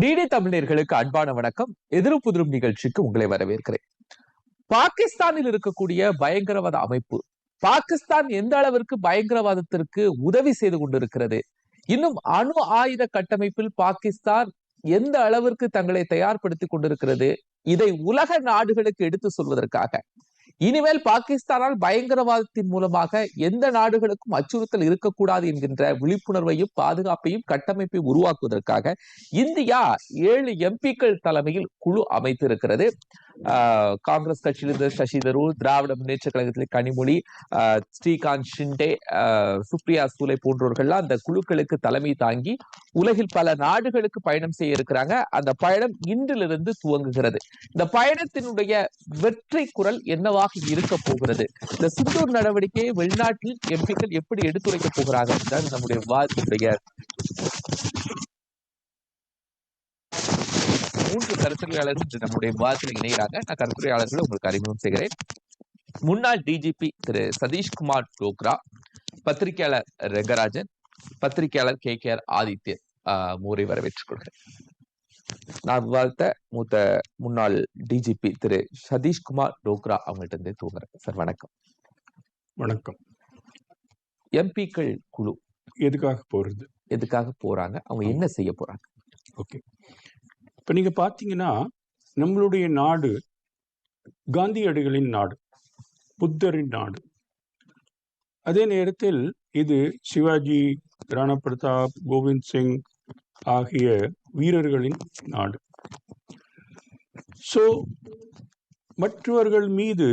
DD தமிழர்களுக்கு அன்பான வணக்கம். எதிரும் புதிரும் நிகழ்ச்சிக்கு உங்களை வரவேற்கிறேன். பாகிஸ்தானில் இருக்கக்கூடிய பயங்கரவாத அமைப்பு பாகிஸ்தான் எந்த அளவிற்கு பயங்கரவாதத்திற்கு உதவி செய்து கொண்டிருக்கிறது இன்னும் அணு ஆயுத கட்டமைப்பில் பாகிஸ்தான் எந்த அளவிற்கு தங்களை தயார்படுத்தி கொண்டிருக்கிறது இதை உலக நாடுகளுக்கு எடுத்து சொல்வதற்காக இனிமேல் பாகிஸ்தானால் பயங்கரவாதத்தின் மூலமாக எந்த நாடுகளுக்கும் அச்சுறுத்தல் இருக்கக்கூடாது என்கின்ற விழிப்புணர்வையும் பாதுகாப்பையும் கட்டமைப்பை உருவாக்குவதற்காக இந்தியா ஏழு எம்பிக்கள் தலைமையில் குழு அமைத்திருக்கிறது. காங்கிரஸ் கட்சியிலிருந்து சசி தரூர் திராவிட முன்னேற்ற கழகத்தில் கனிமொழி ஆஹ் ஸ்ரீகாந்த் ஷிண்டே ஆஹ் சுப்ரியா சூலை போன்றவர்கள்லாம் அந்த குழுக்களுக்கு தலைமை தாங்கி உலகில் பல நாடுகளுக்கு பயணம் செய்ய இருக்கிறாங்க. அந்த பயணம் இன்றிலிருந்து துவங்குகிறது. இந்த பயணத்தினுடைய வெற்றி குரல் என்னவாக இருக்க போகிறது? இந்த சிந்தூர் நடவடிக்கையை வெளிநாட்டில் எம்பிக்கள் எப்படி எடுத்துரைக்க போகிறாங்க நம்முடைய விவாதத்தினுடைய மூன்று கருத்துரையாளர்கள் இன்று நம்முடைய விவாதத்தில் இணைகிறாங்க. நான் கருத்துரையாளர்களை உங்களுக்கு அறிமுகம் செய்கிறேன். முன்னாள் டிஜிபி திரு சதீஷ்குமார் டோக்ரா பத்திரிகையாளர் ரெங்கராஜன் பத்திரிகையாளர் கே கே ஆர் ஆதித்யன் ஆஹ் மூரை வரவேற்றுக் கொள்கிறேன். நான் விவாதித்த மூத்த முன்னாள் டிஜிபி திரு சதீஷ்குமார் டோக்ரா அவங்கள்ட்ட இருந்தே தூங்குறேன். சார் வணக்கம். வணக்கம். எம்பிக்கள் குழு. எதுக்காக போகிறது எதுக்காக போறாங்க? அவங்க என்ன செய்ய போறாங்க? ஓகே. இப்போ நீங்கள் பார்த்தீங்கன்னா நம்மளுடைய நாடு காந்தியடிகளின் நாடு புத்தரின் நாடு. அதே நேரத்தில் இது சிவாஜி ராணா பிரதாப் கோவிந்த் சிங் ஆகிய வீரர்களின் நாடு. ஸோ மற்றவர்கள் மீது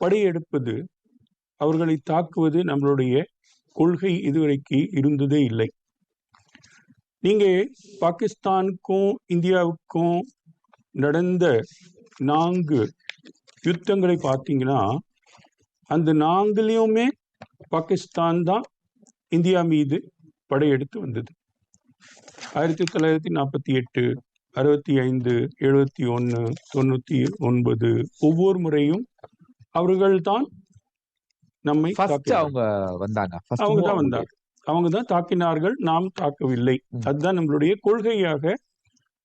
படையெடுப்பது அவர்களை தாக்குவது நம்மளுடைய கொள்கை இதுவரைக்கு இருந்ததே இல்லை. நீங்க பாகிஸ்தானுக்கும் இந்தியாவுக்கும் நடந்த நான்கு யுத்தங்களை பார்த்தீங்கன்னா அந்த நான்குலையுமே பாகிஸ்தான் தான் இந்தியா மீது படையெடுத்து வந்தது ஆயிரத்தி தொள்ளாயிரத்தி நாற்பத்தி எட்டு அறுபத்தி ஐந்து எழுபத்தி ஒன்று தொண்ணூற்றி ஒன்பது ஒவ்வொரு முறையும் அவர்கள்தான் நம்மை ஃபர்ஸ்ட் தாக்கினார்கள். அவங்க வந்தாங்க அவங்க தான் வந்தாங்க அவங்க தான் தாக்கினார்கள் நாம் தாக்கவில்லை. அதுதான் நம்மளுடைய கொள்கையாக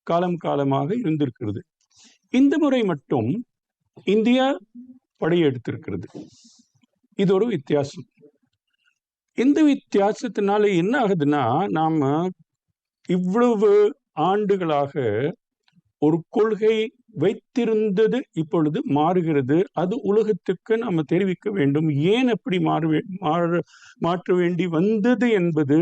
காலம் காலமாக இருந்திருக்கிறது. இந்த முறை மட்டும் இந்தியா படையெடுத்திருக்கிறது. இது ஒரு வித்தியாசம். இந்த வித்தியாசத்தினால என்ன ஆகுதுன்னா நாம இவ்வளவு ஆண்டுகளாக ஒரு கொள்கை வைத்திருந்தது இப்பொழுது மாறுகிறது. அது உலகத்துக்கு நம்ம தெரிவிக்க வேண்டும். ஏன் அப்படி மாறு மாற மாற்ற வேண்டி வந்தது என்பது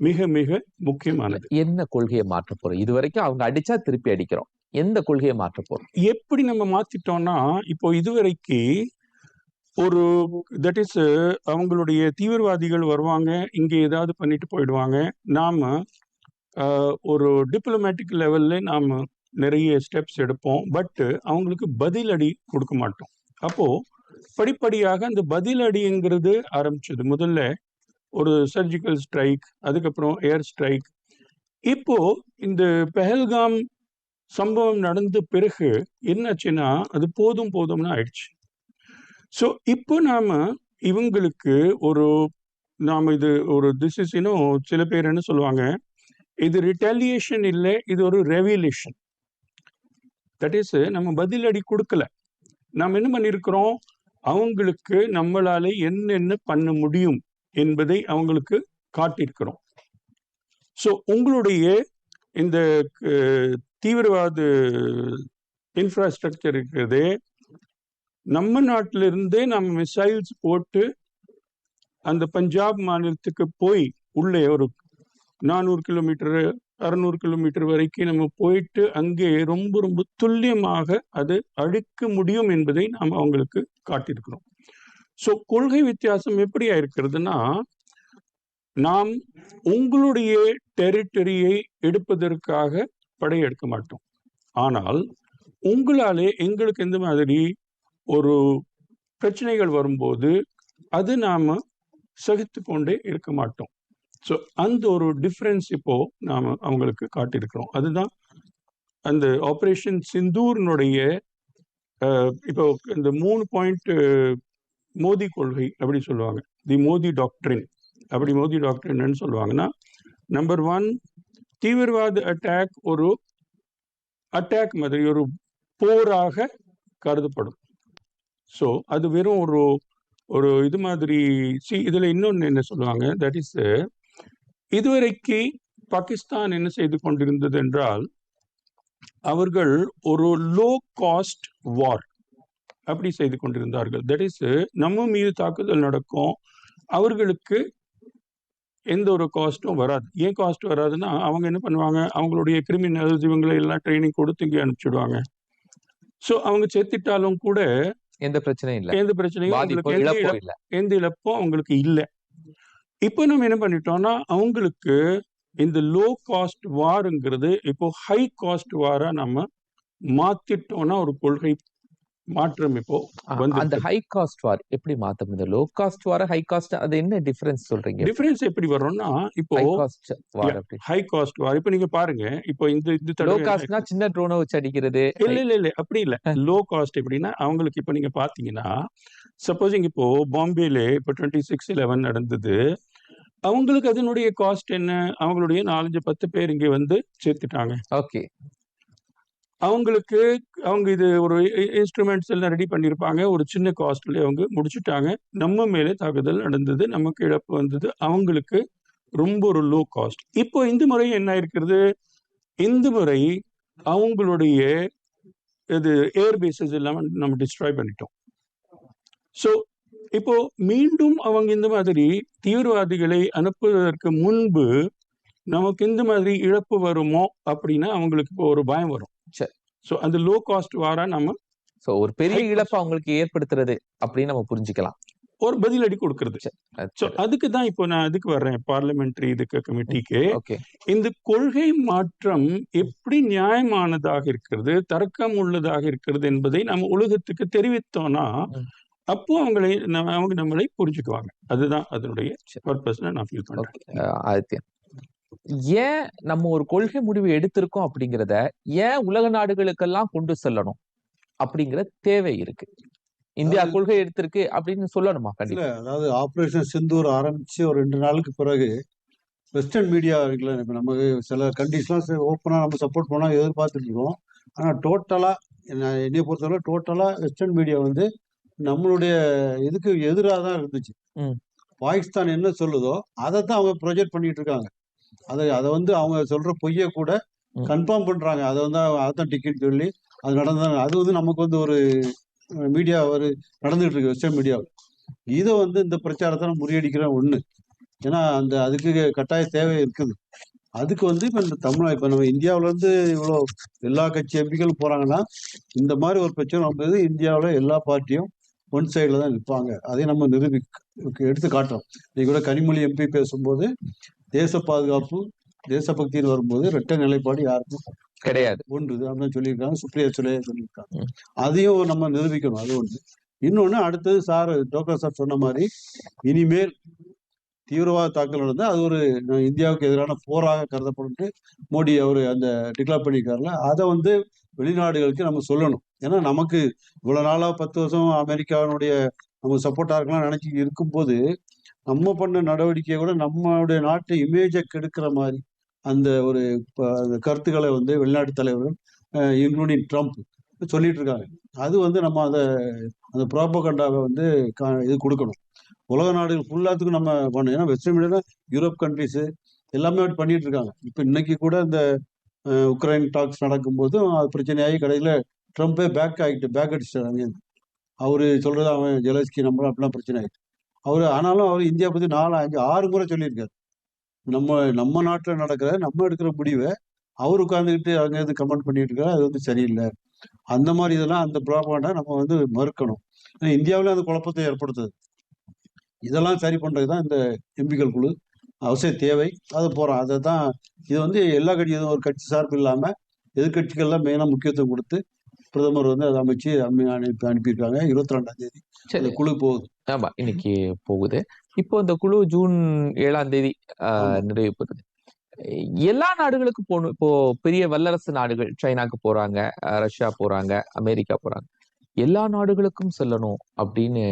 மிக மிக முக்கியமானது. என்ன கொள்கையை மாற்ற போறோம்? இது வரைக்கும் அவங்க அடிச்சா திருப்பி அடிக்கிறோம். எந்த கொள்கையை மாற்ற போறோம்? எப்படி நம்ம மாத்திட்டோம்னா இப்போ இதுவரைக்கு ஒரு தட் இஸ் அவங்களுடைய தீவிரவாதிகள் வருவாங்க இங்க ஏதாவது பண்ணிட்டு போயிடுவாங்க. நாம ஒரு டிப்ளமேட்டிக் லெவல்ல நாம நிறைய ஸ்டெப்ஸ் எடுப்போம். பட்டு அவங்களுக்கு பதிலடி கொடுக்க மாட்டோம். அப்போ படிப்படியாக அந்த பதிலடிங்கிறது ஆரம்பிச்சது. முதல்ல ஒரு சர்ஜிக்கல் ஸ்ட்ரைக் அதுக்கப்புறம் ஏர் ஸ்ட்ரைக் இப்போ இந்த பெஹல்காம் சம்பவம் நடந்த பிறகு என்னாச்சுன்னா அது போதும் போதும்னு ஆயிடுச்சு. ஸோ இப்போ நாம இவங்களுக்கு ஒரு நாம் இது ஒரு திஸ் இஸ் இன்னும் சில பேர் என்ன சொல்லுவாங்க? இது ரிட்டாலியேஷன் இல்லை இது ஒரு ரெவிலேஷன் தட் இஸ் நம்ம பதிலடி கொடுக்கல. நாம் என்ன பண்ணியிருக்கிறோம் அவங்களுக்கு நம்மளால என்னென்ன பண்ண முடியும் என்பதை அவங்களுக்கு காட்டியிருக்கிறோம். ஸோ உங்களுடைய இந்த தீவிரவாத இன்ஃப்ராஸ்ட்ரக்சர் இருக்கிறது நம்ம நாட்டிலிருந்தே நம்ம மிசைல்ஸ் போட்டு அந்த பஞ்சாப் மாநிலத்துக்கு போய் உள்ளே ஒரு நானூறு கிலோமீட்டரு அறுநூறு கிலோமீட்டர் வரைக்கும் நம்ம போயிட்டு அங்கே ரொம்ப ரொம்ப துல்லியமாக அது அழிக்க முடியும் என்பதை நாம் அவங்களுக்கு காட்டியிருக்கிறோம். ஸோ கொள்கை வித்தியாசம் எப்படி இருக்கிறதுனா நாம் உங்களுடைய டெரிட்டரியை எடுப்பதற்காக படையெடுக்க மாட்டோம். ஆனால் உங்களாலே எங்களுக்கு எந்த மாதிரி ஒரு பிரச்சனைகள் வரும்போது அது நாம் சகித்து கொண்டே இருக்க மாட்டோம். ஸோ அந்த ஒரு டிஃப்ரென்ஸ் இப்போ நாம் அவங்களுக்கு காட்டியிருக்கிறோம். அதுதான் அந்த ஆப்ரேஷன் சிந்தூர்னுடைய இப்போ இந்த மூணு பாயிண்ட் மோதி கொள்கை அப்படி சொல்லுவாங்க. தி மோதி டாக்டரின் அப்படி மோதி டாக்டர் என்னன்னு சொல்லுவாங்கன்னா நம்பர் ஒன் தீவிரவாத அட்டாக் ஒரு அட்டாக் மாதிரி ஒரு போராக கருதப்படும். ஸோ அது வெறும் ஒரு ஒரு இது மாதிரி சி இதில் இன்னொன்று என்ன சொல்லுவாங்க? தட் இஸ் இதுவரைக்கு பாகிஸ்தான் என்ன செய்து கொண்டிருந்தது என்றால் அவர்கள் ஒரு லோ காஸ்ட் வார் அப்படி செய்து கொண்டிருந்தார்கள். தட் இஸ் நம்ம மீது தாக்குதல் நடக்கும் அவர்களுக்கு எந்த ஒரு காஸ்ட்டும் வராது. ஏன் காஸ்ட் வராதுன்னா அவங்க என்ன பண்ணுவாங்க? அவங்களுடைய கிரிமினல்ஸ் இவங்களை எல்லாம் ட்ரைனிங் கொடுத்து இங்கே அனுப்பிச்சிடுவாங்க. ஸோ அவங்க செத்துட்டாலும் கூட எந்த பிரச்சனையும் இல்ல. எந்த பிரச்சனையும் எந்த இழப்பும் அவங்களுக்கு இல்லை. இப்போ நம்ம என்ன பண்ணிட்டோம்னா அவங்களுக்கு இந்த லோ காஸ்ட் வாருங்கிறது இப்போ ஹை காஸ்ட் வாரா நம்ம மாத்திட்டோம்னா ஒரு கொள்கை மாற்றம் இப்போ. அந்த ஹை காஸ்ட் வார் எப்படி மாத்த முடியும் low cost war high cost அது என்ன டிஃபரன்ஸ் சொல்றீங்க? டிஃபரன்ஸ் எப்படி வரும்னா இப்போ ஹை காஸ்ட் வார் அப்படி. ஹை காஸ்ட் வார் இப்போ நீங்க பாருங்க இப்போ இந்த இந்த லோ காஸ்ட்னா சின்ன ட்ரோனை வச்சு அடிக்கிறது. இல்ல இல்ல இல்ல அப்படி இல்ல. லோ காஸ்ட் எப்படின்னா அவங்களுக்கு இப்போ நீங்க பாத்தீங்கன்னா சப்போஸிங் இப்போ பாம்பேல இப்போ டுவெண்ட்டி சிக்ஸ் லெவன் நடந்தது. அவங்களுக்கு அதனுடைய காஸ்ட் என்ன? அவங்களுடைய நாலஞ்சு பத்து பேர் இங்க வந்து சேர்த்துட்டாங்க. ஓகே அவங்களுக்கு அவங்க இது ஒரு இன்ஸ்ட்ருமெண்ட்ஸ் எல்லாம் ரெடி பண்ணியிருப்பாங்க. ஒரு சின்ன காஸ்ட்ல அவங்க முடிச்சுட்டாங்க. நம்ம மேலே தாக்குதல் நடந்தது. நமக்கு இழப்பு வந்தது. அவங்களுக்கு ரொம்ப ஒரு லோ காஸ்ட் இப்போ இந்த முறை என்ன இருக்கிறது இந்த முறை அவங்களுடைய இது ஏர் பேசஸ் எல்லாம் நம்ம டிஸ்ட்ராய் பண்ணிட்டோம். ஸோ இப்போ மீண்டும் அவங்க இந்த மாதிரி தீவிரவாதிகளை அனுப்புவதற்கு முன்பு நமக்கு இந்த மாதிரி இழப்பு வருமோ அப்படின்னா அவங்களுக்கு இப்போ ஒரு பயம் வரும் சரி. ஸோ அந்த லோ காஸ்ட் வாரா நம்ம சோ ஒரு பெரிய. இழப்பு அவங்களுக்கு ஏற்படுத்துறது அப்படின்னு நம்ம புரிஞ்சுக்கலாம் ஒரு பதிலடி கொடுக்கறது ஸோ அதுக்கு தான் இப்போ நான் அதுக்கு வர்றேன் பார்லிமெண்ட்ரி இதுக்கு கமிட்டிக்கு இந்த கொள்கை மாற்றம் எப்படி நியாயமானதாக இருக்கிறது தர்க்கம் உள்ளதாக இருக்கிறது என்பதை நம்ம உலகத்துக்கு தெரிவித்தோம்னா. அப்போ அவங்களை நம்ம- அவங்க நம்மளை புரிஞ்சுக்குவாங்க. அதுதான் அதனுடைய. பர்பஸ் நான் ஃபீல் பண்றேன். ஓகே. ஆதித்யன் ஏன் நம்ம ஒரு கொள்கை முடிவு எடுத்திருக்கோம் அப்படிங்கிறத ஏன் உலக நாடுகளுக்கெல்லாம் கொண்டு செல்லணும் அப்படிங்கிற தேவை இருக்கு. இந்தியா கொள்கை எடுத்திருக்கு அப்படின்னு சொல்லணுமா இல்ல கண்டிப்பா? அதாவது ஆபரேஷன் சிந்தூர் ஆரம்பிச்சு ஒரு ரெண்டு நாளுக்கு பிறகு வெஸ்டர்ன் மீடியா இருக்குல்ல இப்ப நமக்கு சில கண்டிஷன்லாம் ஓப்பனா நம்ம சப்போர்ட் பண்ணா எதிர்பார்த்துட்டு இருக்கோம். ஆனா டோட்டலா என்ன என்னைய பொறுத்தவரை டோட்டலா வெஸ்டர்ன் மீடியா வந்து நம்மளுடைய இதுக்கு எதிராக தான் இருந்துச்சு. பாகிஸ்தான் என்ன சொல்லுதோ அதை தான் அவங்க ப்ரொஜெக்ட் பண்ணிட்டு இருக்காங்க. அதை அதை வந்து அவங்க சொல்ற பொய்யை கூட. கன்ஃபார்ம் பண்றாங்க. அதை வந்து அதான் டிக்கெட் சொல்லி அது நடந்தாங்க அது வந்து நமக்கு வந்து ஒரு மீடியா ஒரு நடந்துகிட்டு இருக்கு வெஸ்டர்ன் மீடியா இதை வந்து இந்த பிரச்சாரத்தை முறியடிக்கிற ஒண்ணு. ஏன்னா அந்த அதுக்கு கட்டாய தேவை இருக்குது. அதுக்கு வந்து இப்ப இந்த தமிழ் இப்ப நம்ம இந்தியாவுல இருந்து இவ்வளோ எல்லா கட்சி எம்பிக்களும் போறாங்கன்னா இந்த மாதிரி ஒரு பிரச்சனை வந்தது இந்தியாவுல எல்லா பார்ட்டியும் ஒன் சைடில் தான் நிற்பாங்க அதை நம்ம நிரூபி எடுத்து காட்டுறோம். இன்னைக்கு கூட கனிமொழி எம்பி பேசும்போது தேச பாதுகாப்பு தேசபக்தின்னு வரும்போது ரெட்டை நிலைப்பாடு யாருக்கும் கிடையாது. ஒன்று. அப்படின்னு சொல்லியிருக்காங்க. சுப்ரியா சுலையா சொல்லியிருக்காங்க. அதையும் நம்ம நிரூபிக்கணும். அது ஒன்று. இன்னொன்று அடுத்தது சார் டோக்கர் சார் சொன்ன மாதிரி இனிமேல் தீவிரவாத தாக்கல் நடந்தால் அது ஒரு இந்தியாவுக்கு எதிரான போராக கருதப்பட்டு மோடி அவர் அந்த டிக்ளேர் பண்ணியிருக்காருல அதை வந்து வெளிநாடுகளுக்கு நம்ம சொல்லணும். ஏன்னா நமக்கு இவ்வளோ நாளாக பத்து வருஷம் அமெரிக்காவினுடைய நம்ம சப்போர்ட்டாக இருக்கலாம் நினச்சி இருக்கும்போது நம்ம பண்ண நடவடிக்கையை கூட நம்மளுடைய நாட்டு இமேஜை கெடுக்கிற மாதிரி அந்த ஒரு அந்த கருத்துக்களை வந்து வெளிநாட்டு தலைவர்கள் இன்க்ளூடிங் ட்ரம்ப் சொல்லிட்டு இருக்காங்க. அது வந்து நம்ம அதை அந்த ப்ராபகண்டாவை வந்து கா- இது கொடுக்கணும். உலக நாடுகள் ஃபுல்லாத்துக்கும் நம்ம பண்ணணும். ஏன்னா வெஸ்டர்ன் மீடியா யூரோப் கண்ட்ரிஸு எல்லாமே பண்ணிட்டு இருக்காங்க. இப்போ இன்னைக்கு கூட இந்த உக்ரைன் டாக்ஸ் நடக்கும்போதும் அது பிரச்சனையாகி கடையில் ட்ரம்ப்பே பேக் ஆகிட்டு பேக் அடிச்சிட்டார் அங்கேருந்து அவர் சொல்கிறது அவன் ஜெலஸ்கி நம்ம அப்படிலாம் பிரச்சனை ஆகிட்டு அவர் ஆனாலும் அவர் இந்தியா பற்றி நாலு அஞ்சு ஆறு முறை சொல்லியிருக்காரு. நம்ம நம்ம நாட்டில் நடக்கிற நம்ம எடுக்கிற முடிவை அவர் உட்காந்துக்கிட்டு அங்கேருந்து கமெண்ட் பண்ணிட்டு இருக்காரு அது வந்து சரியில்லை. அந்த மாதிரி இதெல்லாம் அந்த ப்ராபகண்டா நம்ம வந்து மறுக்கணும். ஏன்னா இந்தியாவிலே அந்த குழப்பத்தை ஏற்படுத்துது. இதெல்லாம் சரி பண்ணுறது தான் இந்த எம்பிக்கள் குழு. அவசிய தேவை. அது போறோம் அதை தான் இது வந்து எல்லா கட்சி எதுவும் ஒரு கட்சி சார்பு இல்லாம எதிர்கட்சிகள்லாம் மெயினாக முக்கியத்துவம் கொடுத்து பிரதமர் வந்து அதை அமைச்சு அம்மி- அனுப்பி அனுப்பியிருக்காங்க. இருபத்தி ரெண்டாம் தேதி அந்த சரி குழு போகுது. ஆமா இன்னைக்கு போகுது. இப்போ இந்த குழு ஜூன் ஏழாம் தேதி. நிறைவு பெறுது. எல்லா நாடுகளுக்கும் போகணும். இப்போ பெரிய வல்லரசு நாடுகள் சைனாக்கு போறாங்க ரஷ்யா போறாங்க அமெரிக்கா போறாங்க. எல்லா நாடுகளுக்கும் செல்லணும் அப்படின்னு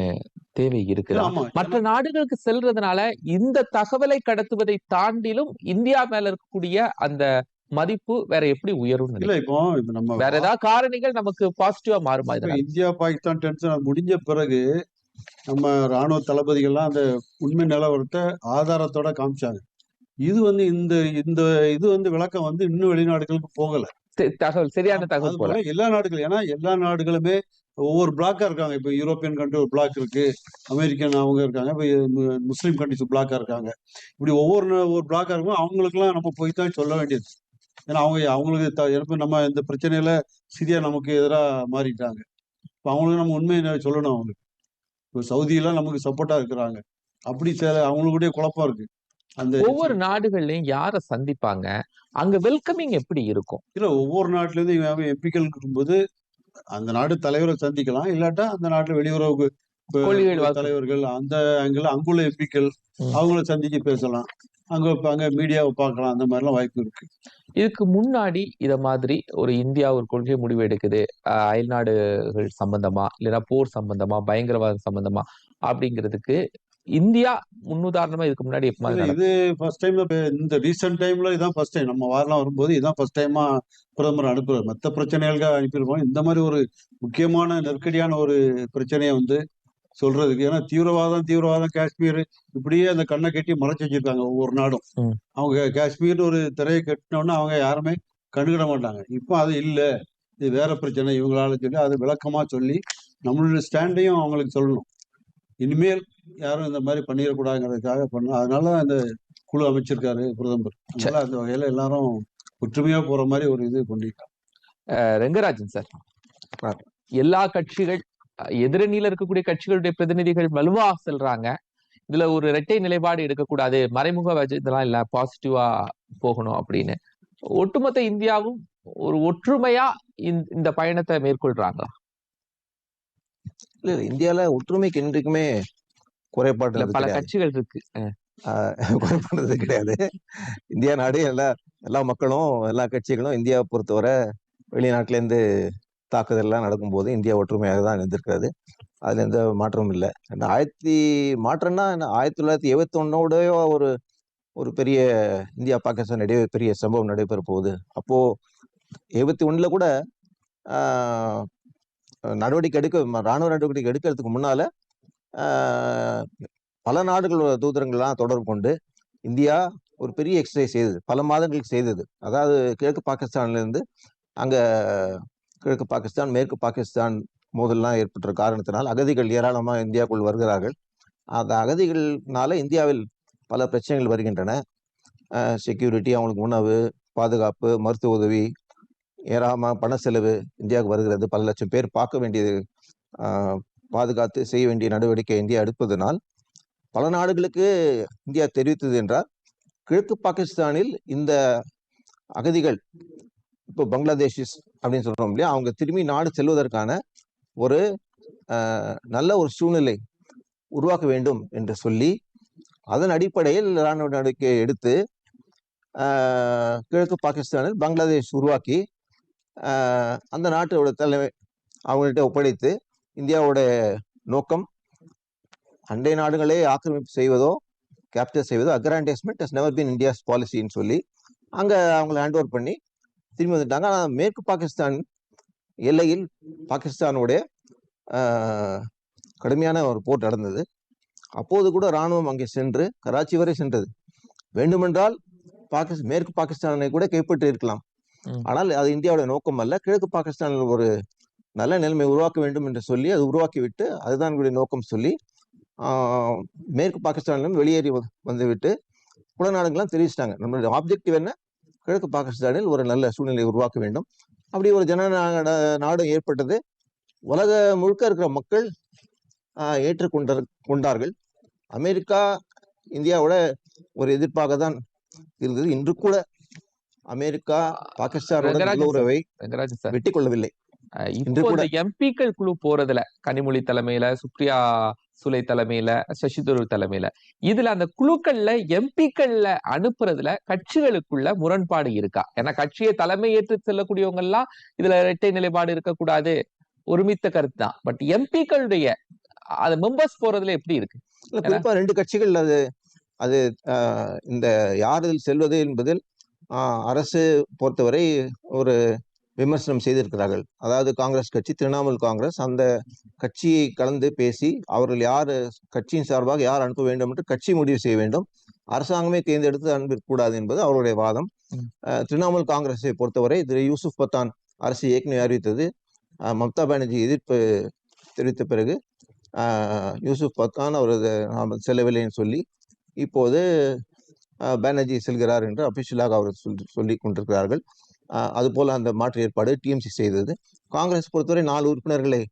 தேவை இருக்குதா மற்ற நாடுகளுக்கு செல்றதுனால இந்த தகவலை கடத்துவதை தாண்டிலும் இந்தியா மேல இருக்கக்கூடிய அந்த மதிப்பு வேற எப்படி உயரும் இல்ல இப்போ நம்ம வேற ஏதாவது காரணிகள் நமக்கு பாசிட்டிவா மாறுமா இந்தியா பாகிஸ்தான் டென்ஷன் முடிஞ்ச பிறகு நம்ம ராணுவ தளபதிகள்லாம் அந்த உண்மை நிலவரத்தை ஆதாரத்தோட காமிச்சாங்க. இது வந்து இந்த இந்த இது வந்து விளக்கம் வந்து இன்னும் வெளிநாடுகளுக்கு போகல. தகவல் சரியான தகவல் போல எல்லா நாடுகள் ஏன்னா எல்லா நாடுகளுமே ஒவ்வொரு பிளாக்கா இருக்காங்க. இப்ப யூரோப்பியன் கண்ட்ரி ஒரு பிளாக் இருக்கு. அமெரிக்கன் அவங்க இருக்காங்க. இப்ப முஸ்லீம் கண்ட்ரிஸ் பிளாக்கா இருக்காங்க. இப்படி ஒவ்வொரு ஒரு பிளாக்கா இருக்கும் அவங்களுக்குலாம் நம்ம போய் தான் சொல்ல வேண்டியது. ஏன்னா அவங்க அவங்களுக்கு த- எனக்கு நம்ம இந்த பிரச்சனையில சிரியா நமக்கு எதிராக மாறிட்டாங்க. இப்போ அவங்களுக்கு நம்ம உண்மையை சொல்லணும் அவங்களுக்கு? இப்போ சவுதியெல்லாம் நமக்கு சப்போர்ட்டா இருக்கிறாங்க. அப்படி சில அவங்களுடைய குழப்பம் இருக்கு. அந்த ஒவ்வொரு நாடுகள்லயும் யார சந்திப்பாங்க? அங்க வெல்கமிங் எப்படி இருக்கும்? இல்ல ஒவ்வொரு நாட்டுல இருந்து எம்பிக்கள் இருக்கும்போது அந்த நாடு தலைவரை சந்திக்கலாம். இல்லாட்டா அந்த நாட்டுல வெளியுறவு இப்ப கொள்கைகள் வாக்கு- தலைவர்கள் அந்த ஆங்கிள் அங்குள்ள எம்பிக்கள். அவங்கள சந்திச்சு பேசலாம். அங்க அங்க மீடியாவை பார்க்கலாம். அந்த மாதிரிலாம் வாய்ப்பு இருக்கு. இதுக்கு முன்னாடி இத மாதிரி ஒரு இந்தியா ஒரு கொள்கை முடிவு எடுக்குது அஹ் அயல்நாடுகள் சம்பந்தமா இல்லைன்னா போர் சம்பந்தமா பயங்கரவாதம் சம்பந்தமா அப்படிங்கிறதுக்கு இந்தியா முன்னுதாரணமா இதுக்கு முன்னாடி? இது ஃபர்ஸ்ட் டைம் இந்த ரீசெண்ட் டைம்ல இதான் ஃபர்ஸ்ட் டைம் நம்ம வாரலாம் வரும்போது இதான் ஃபர்ஸ்ட் டைமா பிரதமர் அனுப்புறாரு மற்ற பிரச்சனைகளுக்காக அனுப்பியிருக்கோம். இந்த மாதிரி ஒரு முக்கியமான நெருக்கடியான ஒரு பிரச்சனையை வந்து சொல்றதுக்கு ஏன்னா தீவிரவாதம் தீவிரவாதம் காஷ்மீர் இப்படியே அந்த கண்ணை கட்டி மறைச்சு வச்சிருக்காங்க ஒவ்வொரு நாடும். அவங்க காஷ்மீர்னு ஒரு திரையை கட்டினோன்னா அவங்க யாருமே கண்டுக்கிட மாட்டாங்க. இப்போ அது இல்ல. இது வேற பிரச்சனை. இவங்களால சொல்லி அது விளக்கமா சொல்லி நம்மளுடைய ஸ்டாண்டையும் அவங்களுக்கு சொல்லணும். இனிமேல் யாரும் இந்த மாதிரி பண்ணிடக்கூடாதுங்கிறதுக்காக பண்ண அதனால அந்த குழு அமைச்சிருக்காரு பிரதமர். அதனால அந்த வகையில எல்லாரும் ஒற்றுமையா போற மாதிரி ஒரு இது பண்ணிருக்காங்க ரெங்கராஜன் சார். எல்லா கட்சிகள் எதிரணியில இருக்கக்கூடிய கட்சிகளுடைய பிரதிநிதிகள் வலுவா செல்றாங்க. இதுல ஒரு இரட்டை நிலைப்பாடு எடுக்கக்கூடாது. மறைமுக இதெல்லாம் இல்ல பாசிட்டிவா போகணும் அப்படின்னு. ஒட்டுமொத்த இந்தியாவும் ஒரு ஒற்றுமையா இந்த- இந்த பயணத்தை மேற்கொள்றாங்களா இல்ல இல்ல. இந்தியால ஒற்றுமைக்கு என்றைக்குமே குறைபாடு பல கட்சிகள் இருக்கு குறைபாடு கிடையாது. இந்தியா நாடு எல்லா எல்லா மக்களும் எல்லா கட்சிகளும் இந்தியாவை பொறுத்தவரை வெளிநாட்டுல இருந்து தாக்குதல்லாம் நடக்கும்போது இந்தியா ஒற்றுமையாக தான் இருந்திருக்கிறது. அதுல எந்த மாற்றமும் இல்லை. ஆயிரத்தி மாற்றம்னா ஆயிரத்தி தொள்ளாயிரத்தி எழுபத்தி ஒன்னோடய ஒரு ஒரு பெரிய இந்தியா பாகிஸ்தான் இடையே பெரிய சம்பவம் நடைபெற போகுது அப்போ எழுபத்தி ஒண்ணுல கூட ஆஹ், நடவடிக்கை எடுக்க இராணுவ ராணுவ நடவடிக்கை எடுக்கிறதுக்கு முன்னால பல நாடுகளோட தூதரங்கள்லாம் தொடர்பு கொண்டு இந்தியா ஒரு பெரிய எக்ஸசைஸ் செய்தது. பல மாதங்களுக்கு செய்தது. அதாவது கிழக்கு பாகிஸ்தான்லேருந்து அங்கே கிழக்கு பாகிஸ்தான் மேற்கு பாகிஸ்தான் மோதல்லாம் ஏற்பட்ட காரணத்தினால் அகதிகள் ஏராளமாக இந்தியாவுக்குள் வருகிறார்கள். அந்த அகதிகள்னால இந்தியாவில் பல பிரச்சனைகள் வருகின்றன. செக்யூரிட்டி அவங்களுக்கு உணவு பாதுகாப்பு மருத்துவ உதவி ஏராளமாக பண செலவு இந்தியாவுக்கு வருகிறது. பல லட்சம் பேர் பார்க்க வேண்டியது பாதுகாத்து செய்ய வேண்டிய நடவடிக்கை இந்தியா எடுப்பதனால் பல நாடுகளுக்கு இந்தியா தெரிவித்தது என்றால் கிழக்கு பாகிஸ்தானில் இந்த அகதிகள் இப்போ பங்களாதேஷிஸ் அப்படின்னு சொல்கிறோம் இல்லையா? அவங்க திரும்பி நாடு செல்வதற்கான ஒரு நல்ல ஒரு சூழ்நிலை உருவாக்க வேண்டும் என்று சொல்லி அதன் அடிப்படையில் இராணுவ நடவடிக்கை எடுத்து கிழக்கு பாகிஸ்தானில் பங்களாதேஷ் உருவாக்கி அந்த நாட்டோட தலைமை அவங்கள்ட்ட ஒப்படைத்து இந்தியாவோட நோக்கம் அண்டை நாடுகளே ஆக்கிரமிப்பு செய்வதோ கேப்சர் செய்வதோ அக்ராண்டேஸ்மெண்ட் has never been இந்தியாஸ் பாலிசின்னு சொல்லி அங்கே அவங்கள ஹேண்ட் ஓவர் பண்ணி திரும்பி வந்துட்டாங்க. ஆனால் மேற்கு பாகிஸ்தான் எல்லையில் பாகிஸ்தானுடைய கடுமையான ஒரு போர் நடந்தது. அப்போது கூட ராணுவம் அங்கே சென்று கராச்சி வரை சென்றது. வேண்டுமென்றால் பாகிஸ் மேற்கு பாகிஸ்தானை கூட கைப்பற்றி இருக்கலாம் ஆனால் அது இந்தியாவுடைய நோக்கம் அல்ல. கிழக்கு பாகிஸ்தானில் ஒரு நல்ல நிலைமை உருவாக்க வேண்டும் என்று சொல்லி அது உருவாக்கிவிட்டு அதுதான் எங்களுடைய நோக்கம் சொல்லி மேற்கு பாகிஸ்தானிலும் வெளியேறி வந்துவிட்டு புலநாடுகள்லாம் தெரிவிச்சிட்டாங்க. நம்மளுடைய ஆப்ஜெக்டிவ் என்ன? கிழக்கு பாகிஸ்தானில் ஒரு நல்ல சூழ்நிலையை உருவாக்க வேண்டும். அப்படி ஒரு ஜனநாயக நாடு ஏற்பட்டது. உலக முழுக்க இருக்கிற மக்கள் ஏற்றுக்கொண்ட கொண்டார்கள். அமெரிக்கா இந்தியாவோட ஒரு எதிர்ப்பாக தான் இருந்தது. இன்று கூட அமெரிக்கா சார். உறவை ரங்கராஜன் சார். வெட்டி கொள்ளவில்லை இப்போ எம்பிக்கள் குழு போறதுல கனிமொழி தலைமையில சுப்ரியா சுலை தலைமையில சசி தரூர் தலைமையில இதுல அந்த குழுக்கள்ல எம்பிக்கள்ல அனுப்புறதுல கட்சிகளுக்குள்ள முரண்பாடு இருக்கா? ஏன்னா கட்சியை தலைமை ஏற்று செல்லக்கூடியவங்க எல்லாம் இதுல இரட்டை நிலைப்பாடு இருக்கக்கூடாது. ஒருமித்த கருத்து தான். பட் எம்பிக்களுடைய அது மெம்பர்ஸ் போறதுல எப்படி இருக்கு? குறிப்பா ரெண்டு கட்சிகள் அது அது இந்த யார் செல்வது என்பதில் அரசு பொறுத்தவரை ஒரு விமர்சனம் செய்திருக்கிறார்கள். அதாவது காங்கிரஸ் கட்சி திரிணாமுல் காங்கிரஸ் அந்த கட்சியை கலந்து பேசி அவர்கள் யார் கட்சியின் சார்பாக யார் அனுப்ப வேண்டும் என்று கட்சி முடிவு செய்ய வேண்டும். அரசாங்கமே தேர்ந்தெடுத்து அனுப்பக்கூடாது என்பது அவருடைய வாதம். திரிணாமுல் காங்கிரஸை பொறுத்தவரை திரு. யூசுப் பத்தான் அரசு ஏற்கனவே அறிவித்தது. மம்தா பானர்ஜி எதிர்ப்பு தெரிவித்த பிறகு யூசுப் பத்தான் அவரது நாம் செல்லவில்லைன்னு சொல்லி இப்போது பானர்ஜி செல்கிறார் என்று அபிஷியலாக அவர் சொல்லி சொல்லி கொண்டிருக்கிறார்கள். அதுபோல அந்த மாற்று ஏற்பாடு டிஎம்சி செய்தது. காங்கிரஸ் பொறுத்தவரை நாலு உறுப்பினர்களை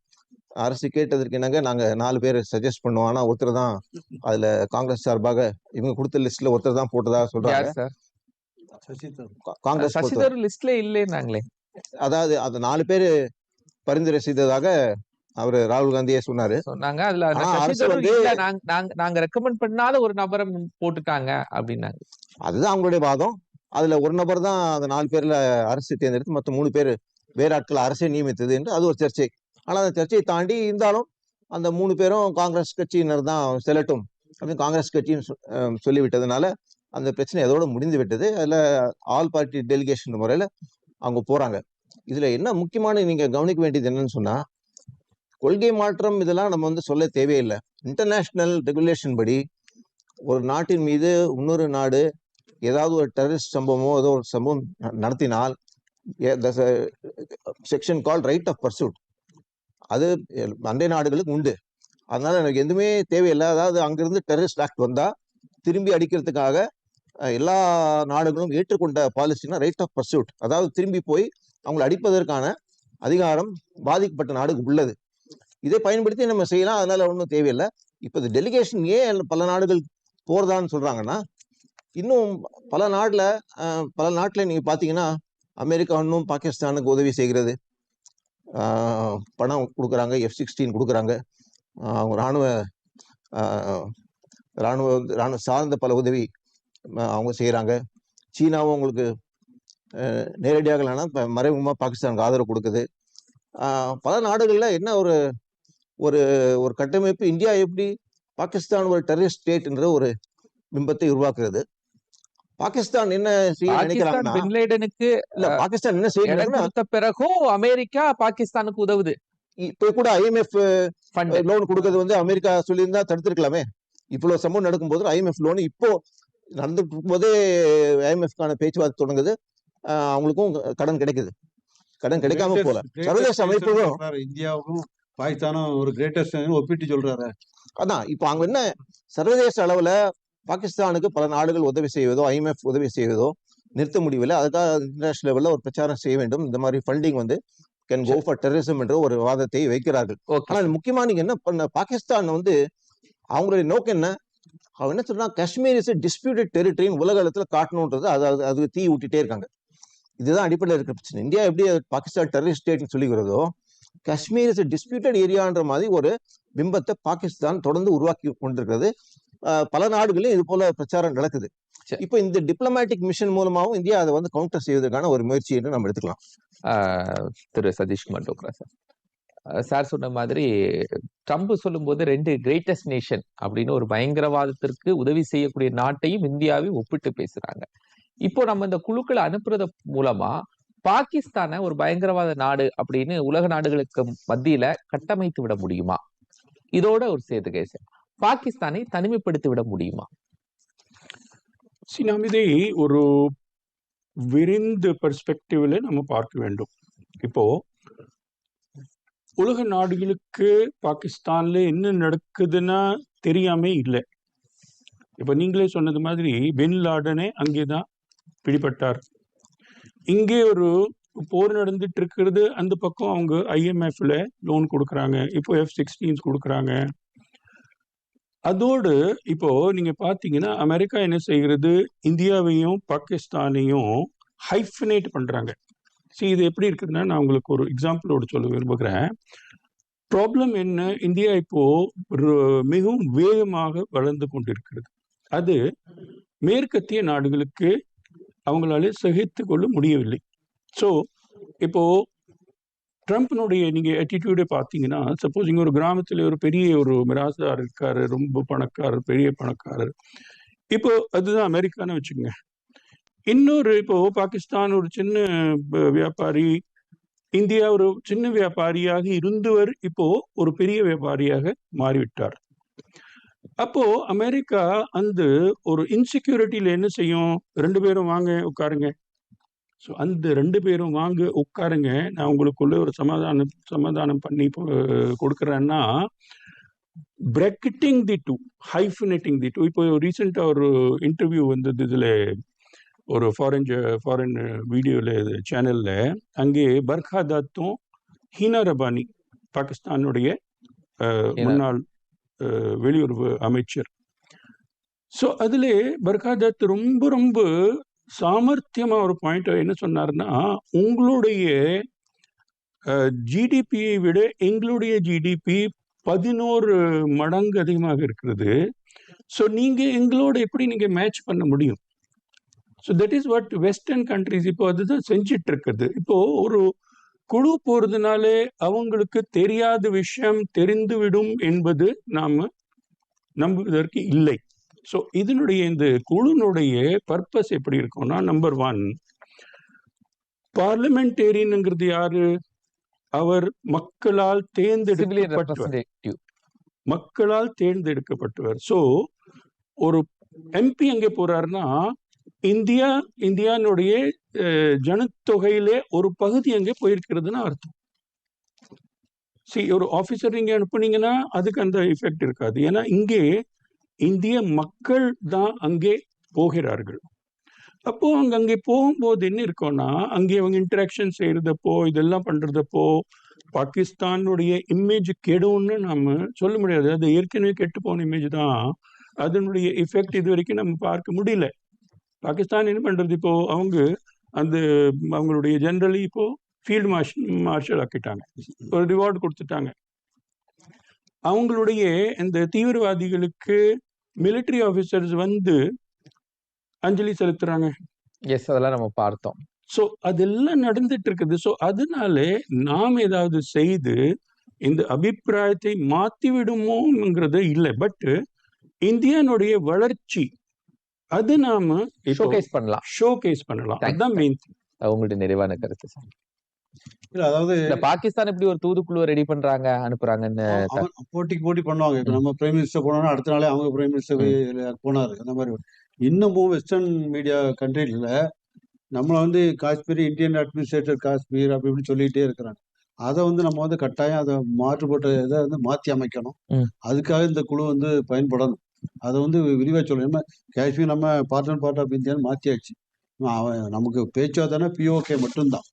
அரசு கேட்டதற்கு இணங்க நாங்க நாலு பேர் சஜஸ்ட் பண்ணுவோம் ஆனா ஒருத்தர் தான் அதுல காங்கிரஸ் சார்பாக இவங்க கொடுத்த லிஸ்ட்ல ஒருத்தர் தான் போட்டதா சொல்றாங்க. காங்கிரஸ் லிஸ்ட்ல இல்லைன்னாங்களே. அதாவது அந்த நாலு பேர் பரிந்துரை செய்ததாக அவர் ராகுல் காந்தியே சொன்னாரு. சொன்னாங்க அதுல நாங்க ரெக்கமெண்ட் பண்ணாத ஒரு நபரை போட்டுட்டாங்க அப்படின்னாங்க. அதுதான் அவங்களுடைய வாதம். அதுல ஒரு நபர் தான் அந்த நாலு பேர்ல அரசு தேர்ந்தெடுத்து மற்ற மூணு பேர் வேற ஆட்கள் அரசே நியமித்தது என்று அது ஒரு சர்ச்சை. ஆனா அந்த சர்ச்சையை தாண்டி இருந்தாலும் அந்த மூணு பேரும் காங்கிரஸ் கட்சியினர் தான் செல்லட்டும் அப்படின்னு காங்கிரஸ் கட்சின்னு சொல்லிவிட்டதுனால அந்த பிரச்சனை அதோட முடிந்து விட்டது. அதுல ஆல் பார்ட்டி டெலிகேஷன் முறையில அவங்க போறாங்க. இதுல என்ன முக்கியமான நீங்க கவனிக்க வேண்டியது என்னன்னு சொன்னா கொள்கை மாற்றம் இதெல்லாம் நம்ம வந்து சொல்ல தேவையில்லை. இன்டர்நேஷ்னல் ரெகுலேஷன் படி ஒரு நாட்டின் மீது இன்னொரு நாடு ஏதாவது ஒரு டெரரிஸ்ட் சம்பவமோ ஏதோ ஒரு சம்பவம் ந- நடத்தினால் section call right of pursuit அது அண்டை நாடுகளுக்கு உண்டு. அதனால எனக்கு எதுவுமே தேவையில்லை. அதாவது அங்கிருந்து டெரரிஸ்ட் ஆக்ட் வந்தால் திரும்பி அடிக்கிறதுக்காக எல்லா நாடுகளும் ஏற்றுக்கொண்ட பாலிசினா ரைட் ஆஃப் பர்சூட் அதாவது திரும்பி போய் அவங்களை அடிப்பதற்கான அதிகாரம் பாதிக்கப்பட்ட நாடுக்கு உள்ளது. இதை பயன்படுத்தி நம்ம செய்யலாம். அதனால ஒன்றும் தேவையில்லை. இப்போ இந்த டெலிகேஷன் ஏன் பல நாடுகள் போகிறதான்னு சொல்கிறாங்கன்னா இன்னும் பல நாட்டில் பல நாட்டில் நீங்கள் பார்த்தீங்கன்னா அமெரிக்கா இன்னும் பாகிஸ்தானுக்கு உதவி செய்கிறது. பணம் கொடுக்குறாங்க எஃப் சிக்ஸ்டீன் கொடுக்குறாங்க. அவங்க இராணுவ இராணுவ இராணுவ சார்ந்த பல உதவி அவங்க செய்கிறாங்க சீனாவும் உங்களுக்கு நேரடியாக இல்லைன்னா இப்போ மறைமுகமாக பாகிஸ்தானுக்கு ஆதரவு கொடுக்குது. பல நாடுகளில் என்ன ஒரு ஒரு ஒரு கட்டமைப்பு இந்தியா எப்படி பாகிஸ்தான் ஒரு டெரரிஸ்ட் ஸ்டேட்ன்ற ஒரு பிம்பத்தை உருவாக்குறது பாகிஸ்தான் என்ன செய்ய பின்லேடனுக்கு இல்ல பாகிஸ்தான் என்ன செய்ய பிறகும் அமெரிக்கா பாகிஸ்தானுக்கு உதவுது. இப்ப கூட ஐஎம்எஃப் ஃபண்ட் லோன் கொடுக்கறது வந்து அமெரிக்கா சொல்லியிருந்தா தடுத்திருக்கலாமே. இவ்வளவு சம்பவம் நடக்கும்போது ஐஎம்எஃப் லோன் இப்போ நடந்துட்டு இருக்கும்போதே ஐஎம்எஃப்கான பேச்சுவார்த்தை தொடங்குது. ஆஹ் அவங்களுக்கும் கடன் கிடைக்குது. கடன் கிடைக்காம போல சர்வதேச அமைப்புகளும். இந்தியாவுக்கும் பாகிஸ்தானும் ஒரு கிரேட்டஸ்ட் ஒப்பிட்டு சொல்றாரு. அதான் இப்போ அவங்க என்ன சர்வதேச அளவுல பாகிஸ்தானுக்கு பல நாடுகள் உதவி செய்வதோ ஐஎம்எஃப் உதவி செய்வதோ நிறுத்த முடியவில்லை. அதுக்காக இன்டர்நேஷனல் லெவல்ல ஒரு பிரச்சாரம் செய்ய வேண்டும். இந்த மாதிரி ஃபண்டிங் வந்து கேன் கோ ஃபார் டெரரிசம் என்ற ஒரு வாதத்தை வைக்கிறார்கள். ஆனால் முக்கியமா நீங்க என்ன பண்ண பாகிஸ்தான் வந்து அவங்களுடைய நோக்கம் என்ன? அவன் என்ன சொல்றான்? காஷ்மீர் இஸ் டிஸ்பியூட்டட் டெரிட்டரின்னு உலக அளத்துல காட்டணுன்றது. அது அது தீ ஊட்டிட்டே இருக்காங்க. இதுதான் அடிப்படையில் இருக்கிற பிரச்சனை. இந்தியா எப்படி பாகிஸ்தான் டெரரிஸ்ட் ஸ்டேட்னு சொல்லிக்கிறதோ காஷ்மீர் இஸ் டிஸ்பியூட்டட் ஏரியான்ற மாதிரி ஒரு பிம்பத்தை பாகிஸ்தான் தொடர்ந்து உருவாக்கி கொண்டிருக்கிறது. பல நாடுகளிலும் இது போல பிரச்சாரம் நடக்குது. இப்போ இந்த டிப்ளமேட்டிக் மிஷன் மூலமாகவும் இந்தியா அதை வந்து கவுண்டர் செய்வதற்கான ஒரு முயற்சி என்று நம்ம எடுத்துக்கலாம். ஆஹ் திரு சதீஷ்குமார் டோக்ரா சார். சார் சொன்ன மாதிரி ட்ரம்ப் சொல்லும்போது ரெண்டு கிரேட்டஸ்ட் நேஷன் அப்படின்னு ஒரு பயங்கரவாதத்திற்கு உதவி செய்யக்கூடிய நாட்டையும் இந்தியாவையும் ஒப்பிட்டு பேசுறாங்க. இப்போ நம்ம இந்த குழுக்களை அனுப்புறது மூலமா பாகிஸ்தானை ஒரு பயங்கரவாத நாடு அப்படின்னு உலக நாடுகளுக்கு மத்தியில கட்டமைத்து விட முடியுமா? இதோட ஒரு சேர்த்து கேஸ் பாகிஸ்தானை தனிமைப்படுத்தி விட முடியுமா? நாம் இதை ஒரு விரிந்த பெர்ஸ்பெக்டிவ்ல நம்ம பார்க்க வேண்டும். இப்போ உலக நாடுகளுக்கு பாகிஸ்தான்ல என்ன நடக்குதுன்னா தெரியாம இல்லை. இப்ப நீங்களே சொன்னது மாதிரி பின் லாடனே அங்கேதான் பிடிபட்டார். இங்கே ஒரு போர் நடந்துட்டு இருக்கிறது அந்த பக்கம் அவங்க ஐஎம்எஃப்ல லோன் கொடுக்குறாங்க. இப்போ எஃப் சிக்ஸ்டீன்ஸ் கொடுக்குறாங்க. அதோடு இப்போ நீங்க பாத்தீங்கன்னா அமெரிக்கா என்ன செய்கிறது? இந்தியாவையும் பாகிஸ்தானையும் ஹைஃபனேட் பண்றாங்க. சரி இது எப்படி இருக்குதுன்னா நான் உங்களுக்கு ஒரு எக்ஸாம்பிளோட சொல்ல விரும்புகிறேன். ப்ராப்ளம் என்ன? இந்தியா இப்போ ஒரு மிகவும் வேகமாக வளர்ந்து கொண்டிருக்கிறது. அது மேற்கத்திய நாடுகளுக்கு அவங்களால சகித்து கொள்ள முடியவில்லை. ஸோ இப்போ ட்ரம்ப்னுடைய நீங்கள் ஆட்டிடியூடே பார்த்தீங்கன்னா சப்போஸ் இங்க ஒரு கிராமத்துல ஒரு பெரிய ஒரு மிராஸ்தார் இருக்கார் ரொம்ப பணக்காரர் பெரிய பணக்காரர். இப்போ அதுதான் அமெரிக்கான்னு வச்சுக்கோங்க. இன்னொரு இப்போ பாகிஸ்தான் ஒரு சின்ன வியாபாரி இந்தியா ஒரு சின்ன வியாபாரியாக இருந்தவர் இப்போ ஒரு பெரிய வியாபாரியாக மாறிவிட்டார். அப்போ அமெரிக்கா அந்த ஒரு இன்செக்யூரிட்டியில என்ன செய்யும்? ரெண்டு பேரும் வாங்க உட்காருங்க. ஸோ அந்த ரெண்டு பேரும் வாங்க உட்காருங்க. நான் உங்களுக்குள்ள ஒரு சமாதானம் சமாதானம் பண்ணி கொடுக்குறேன்னா பிரெக்கெட்டிங் தி டூ ஹைஃபினேட்டிங் தி டூ இப்போ ரீசெண்டாக ஒரு இன்டர்வியூ வந்தது இதில் ஒரு ஃபாரின் ஃபாரின் வீடியோவில் சேனலில் அங்கே பர்கா தத்தும் ஹீனா ரபானி பாகிஸ்தானுடைய. முன்னாள் வெளியுறவு அமைச்சர். ஸோ அதிலே பர்காதத் ரொம்ப ரொம்ப சாமர்த்தியமாக ஒரு பாயிண்ட் என்ன சொன்னார்னா உங்களுடைய ஜிடிபியை விட எங்களுடைய ஜிடிபி பதினோரு மடங்கு அதிகமாக இருக்கிறது. ஸோ நீங்கள் எங்களோட எப்படி நீங்கள் மேட்ச் பண்ண முடியும்? So that is what western countries இப்போ அதுதான் செஞ்சிட்டு இருக்குது. இப்போது ஒரு குழு போறதுனாலே அவங்களுக்கு தெரியாத விஷயம் தெரிந்துவிடும் என்பது நாம நம்புவதற்கு இல்லை. ஸோ இதனுடைய இந்த குழுனுடைய பர்பஸ் எப்படி இருக்கும்னா நம்பர் ஒன் பார்லிமெண்டேரியனுங்கிறது யாரு? அவர் மக்களால் தேர்ந்தெடுக்கப்பட்டவர். மக்களால் தேர்ந்தெடுக்கப்பட்டவர். ஸோ ஒரு எம்பி எங்கே போறாருன்னா இந்தியா இந்தியானுடைய ஜனத்தொகையிலே ஒரு பகுதி அங்கே போயிருக்கிறதுன்னு அர்த்தம். சரி ஒரு ஆஃபீஸர் நீங்கள் அனுப்புனீங்கன்னா அதுக்கு அந்த எஃபெக்ட் இருக்காது. ஏன்னா இங்கே இந்திய மக்கள் தான் அங்கே போகிறார்கள். அப்போ அங்கே அங்கே போகும்போது என்ன இருக்கும்னா அங்கே அவங்க இன்டராக்ஷன் செய்கிறதப்போ இதெல்லாம் பண்ணுறதப்போ பாகிஸ்தானுடைய இமேஜ் கெடும்னு நம்ம சொல்ல முடியாது. அது ஏற்கனவே கெட்டு போன இமேஜ் தான். அதனுடைய எஃபெக்ட் இது வரைக்கும் நம்ம பார்க்க முடியல. பாகிஸ்தான் என்ன பண்றது இப்போ? அவங்க அந்த அவங்களுடைய ஜெனரலி இப்போ ஃபீல்டு மார்ஷல் மார்ஷல் ஆக்கிட்டாங்க. ஒரு ரிவார்டு கொடுத்துட்டாங்க. அவங்களுடைய இந்த தீவிரவாதிகளுக்கு military ஆஃபீஸர்ஸ் வந்து அஞ்சலி செலுத்துறாங்க. எஸ் அதெல்லாம் நம்ம பார்த்தோம். ஸோ அதெல்லாம் நடந்துட்டு இருக்குது. ஸோ அதனால நாம் ஏதாவது செய்து இந்த அபிப்பிராயத்தை மாத்தி விடுமோங்கிறது இல்லை. பட் இந்தியானுடைய வளர்ச்சி அது நாம ஷோகேஸ் பண்ணலாம். ஷோகேஸ் பண்ணலாம். அதுதான் மெயின் அது உங்களுடைய நிறைவான கருத்து சார். இல்ல அதாவது இல்ல பாகிஸ்தான் எப்படி ஒரு தூதுக்குழுவை ரெடி பண்றாங்க அனுப்புறாங்கன்னு போட்டிக்கு போட்டி பண்ணுவாங்க. இப்ப நம்ம பிரைம் மினிஸ்டர் போனோம்னா அடுத்த நாளே அவங்க பிரைம் மினிஸ்டர் போனாரு. அந்த மாதிரி இன்னமும் வெஸ்டர்ன் மீடியா கண்ட்ரில நம்மள வந்து காஷ்மீர் இந்தியன் அட்மினிஸ்ட்ரேட்டர் காஷ்மீர் அப்படி இப்படி சொல்லிட்டே இருக்கிறாங்க. அதை வந்து நம்ம வந்து கட்டாயம் அதை மாற்றுப்பட்ட இதை வந்து மாற்றி அமைக்கணும். அதுக்காக இந்த குழு வந்து பயன்படணும். அதை வந்து விரிவாக சொல்லணும் நம்ம காஷ்மீர் நம்ம பார்ட்னர் பார்ட் ஆஃப் இந்தியான்னு மாற்றியாச்சு அவன் நமக்கு பேச்சுவார்த்தைனா பிஓகே மட்டும்தான்.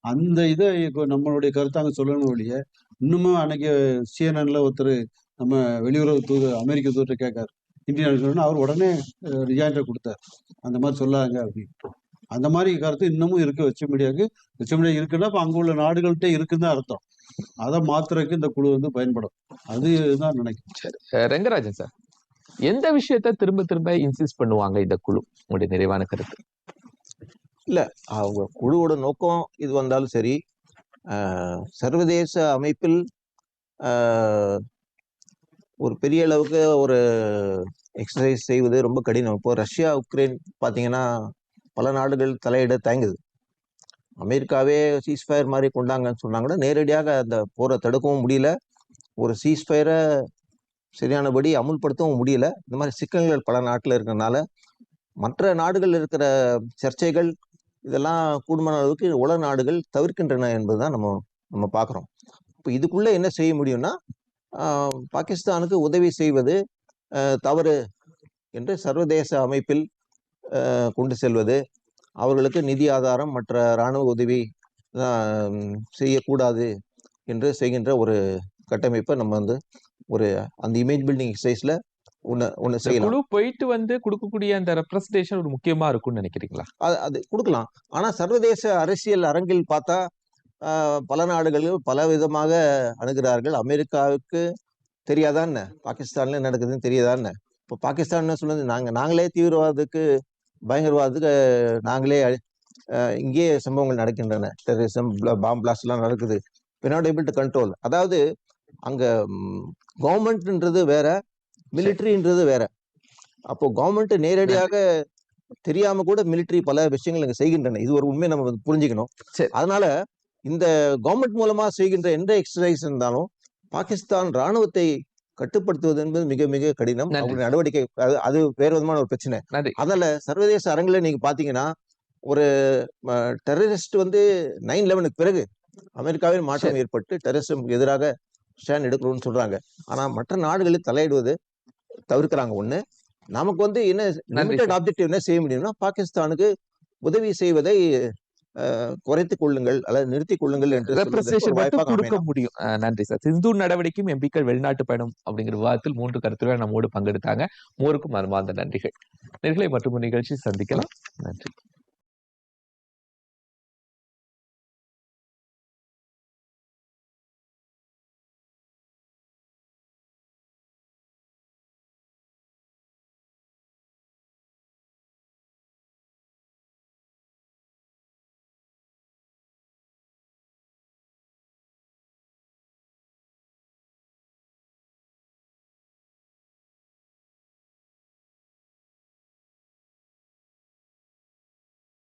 அந்த இதை இப்போ நம்மளுடைய கருத்தை அங்கே சொல்லணும் ஒழிய இன்னுமும் அன்னைக்கு சிஎன்என்ல ஒருத்தர் நம்ம வெளியுறவு தூதர் அமெரிக்க தூதர் கேட்காரு. இந்தியன் அவர் உடனே ரிஜாயின்ட்டை கொடுத்தார். அந்த மாதிரி சொல்லாங்க அப்படின்னு அந்த மாதிரி கருத்து இன்னமும் இருக்கு வெச்ச மீடியாவுக்கு வெச்ச மீடியா இருக்குன்னா இப்போ அங்கே உள்ள நாடுகள்கிட்ட இருக்குன்னு தான் அர்த்தம். அதை மாத்துறதுக்கு இந்த குழு வந்து பயன்படும். அதுதான் நினைக்கிறேன். அஹ் ரெங்கராஜன் சார். எந்த விஷயத்த திரும்ப திரும்ப இன்சிஸ்ட் பண்ணுவாங்க இந்த குழு? உங்களுடைய நிறைவான கருத்து. அவங்க குழுவோட நோக்கம் இது வந்தாலும் சரி சர்வதேச அமைப்பில் ஒரு பெரிய அளவுக்கு ஒரு எக்ஸசைஸ் செய்வது ரொம்ப கடினம். இப்போ ரஷ்யா உக்ரைன் பார்த்தீங்கன்னா பல நாடுகள் தலையிட தயங்குது. அமெரிக்காவே சீஸ்ஃபயர் மாதிரி கொண்டாங்கன்னு சொன்னாங்க நேரடியாக அந்த போரை தடுக்கவும் முடியல. ஒரு சீஸ்ஃபயரை சரியானபடி அமுல்படுத்தவும் முடியல. இந்த மாதிரி சிக்கல்கள் பல நாட்டில் இருக்கிறனால மற்ற நாடுகள் இருக்கிற சர்ச்சைகள் இதெல்லாம் கூடுமான அளவுக்கு உலக நாடுகள் தவிர்க்கின்றன என்பதுதான் நம்ம நம்ம பார்க்குறோம் இப்போ இதுக்குள்ளே என்ன செய்ய முடியும்னா பாகிஸ்தானுக்கு உதவி செய்வது தவறு என்று சர்வதேச அமைப்பில் கொண்டு செல்வது அவர்களுக்கு நிதி ஆதாரம் மற்ற இராணுவ உதவி செய்யக்கூடாது என்று செய்கின்ற ஒரு கட்டமைப்பை நம்ம வந்து ஒரு அந்த இமேஜ் பில்டிங் எக்ஸசைஸ்ல ஒன்று ஒன்று செய்யலாம். குழு போயிட்டு வந்து கொடுக்கக்கூடிய அந்த ரெப்ரசன்டேஷன் ஒரு முக்கியமா இருக்கும்னு நினைக்கிறீங்களா? அது அது கொடுக்கலாம். ஆனா சர்வதேச அரசியல் அரங்கில் பார்த்தா பல நாடுகள் பல விதமாக அணுகிறார்கள். அமெரிக்காவுக்கு தெரியாதா என்ன? பாகிஸ்தான்ல நடக்குதுன்னு தெரியாதா என்ன? இப்போ பாகிஸ்தான் என்ன சொல்லுது? நாங்க நாங்களே தீவிரவாதத்துக்கு பயங்கரவாதத்துக்கு நாங்களே இங்கேயே சம்பவங்கள் நடக்கின்றன. டெரரிசம் பாம் பிளாஸ்ட் எல்லாம் நடக்குது. நாட் ஏபிள் டு கண்ட்ரோல் அதாவது அங்க கவர்மெண்ட்ன்றது வேற மிலிட்ரின்றது வேற. அப்போ கவர்மெண்ட் நேரடியாக தெரியாம கூட மிலிட்ரி பல விஷயங்கள் இங்க செய்கின்றன. இது ஒரு உண்மை நம்ம புரிஞ்சுக்கணும். சரி. அதனால இந்த கவர்மெண்ட் மூலமா செய்கின்ற எந்த எக்ஸசைஸ் இருந்தாலும் பாகிஸ்தான் ராணுவத்தை கட்டுப்படுத்துவது என்பது மிக மிக கடினம். அவங்களுடைய நடவடிக்கை அது அது வேற விதமான ஒரு பிரச்சனை. அதனால சர்வதேச அரங்கில் நீங்க பாத்தீங்கன்னா ஒரு டெரரிஸ்ட் வந்து நைன் லெவனுக்கு பிறகு அமெரிக்காவில் மாற்றம் ஏற்பட்டு டெரரிஸ்டுக்கு எதிராக ஸ்டாண்ட் எடுக்கணும்னு சொல்றாங்க. ஆனா மற்ற நாடுகளில் தலையிடுவது தவிர்க்கிறாங்க. ஒண்ணு நமக்கு வந்து என்ன லிமிடெட் சார். ஆப்ஜெக்டிவ் என்ன செய்ய முடியும்னா பாகிஸ்தானுக்கு உதவி செய்வதை குறைத்துக் கொள்ளுங்கள் அல்லது நிறுத்திக் கொள்ளுங்கள் என்று கொடுக்க. முடியும். நன்றி சார். சிந்து நடவடிக்கையும் எம்பிக்கள் வெளிநாட்டு பயணம் அப்படிங்கிற விவாதத்தில் மூன்று கருத்துக்கள் நம்மோடு பங்கெடுத்தாங்க. மூவருக்கும் மனமார்ந்த நன்றிகள். நேர்களை மற்றும் நிகழ்ச்சி சந்திக்கலாம். நன்றி.